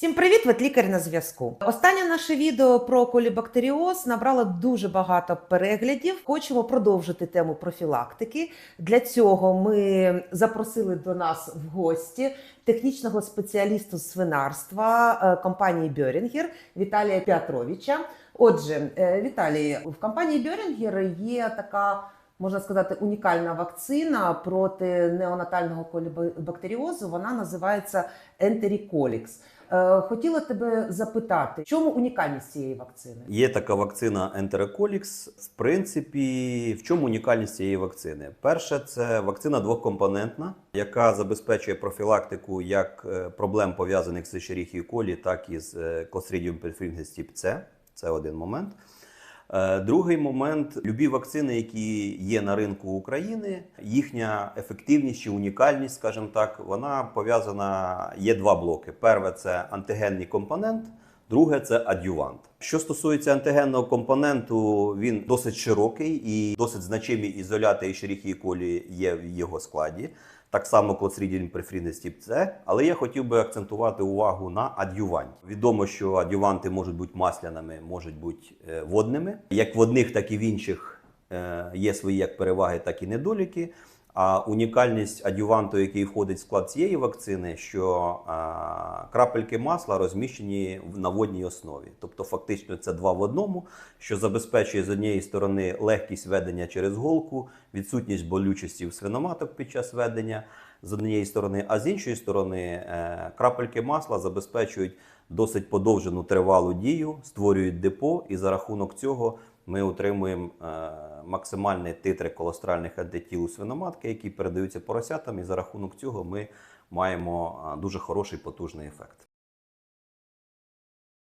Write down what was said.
Всім привіт, ветлікар на зв'язку. Останнє наше відео про колібактеріоз набрало дуже багато переглядів. Хочемо продовжити тему профілактики. Для цього ми запросили до нас в гості технічного спеціалісту з свинарства е, компанії Бьорінгер Віталія Петровича. Отже, е, Віталій, в компанії Бьорінгер є така. Можна сказати, унікальна вакцина проти неонатального колібактеріозу. Вона називається Ентеріколікс. Е, Хотіла тебе запитати, в чому унікальність цієї вакцини? Є така вакцина Enterocolix. В принципі, в чому унікальність цієї вакцини? Перше, це вакцина двокомпонентна, яка забезпечує профілактику як е, проблем пов'язаних з Шеріхією колі, так і з е, Clostridium perfringens тип С. Це один момент. Е, Другий момент любі вакцини, які є на ринку України, їхня ефективність чи унікальність, скажімо так, вона пов'язана. Є два блоки: перше це антигенний компонент. Друге це адювант. Що стосується антигенного компоненту, він досить широкий і досить значимі ізоляти і Escherichia coli є в його складі. Так само perfringens тип С, але я хотів би акцентувати увагу на адюванті. Відомо, що адюванти можуть бути масляними, можуть бути е, водними. Як в одних, так і в інших е, є свої як переваги, так і недоліки. А унікальність адюванту, який входить в склад цієї вакцини, що а, крапельки масла розміщені на водній основі. Тобто, фактично, це два в одному, що забезпечує з однієї сторони легкість ведення через голку, відсутність болючості в свиноматок під час ведення з однієї сторони, а з іншої сторони, е, крапельки масла забезпечують досить подовжену тривалу дію, створюють депо, і за рахунок цього ми отримуємо е, максимальні титри колостральних антитіл у свиноматки, які передаються поросятам, і за рахунок цього ми маємо е, дуже хороший потужний ефект.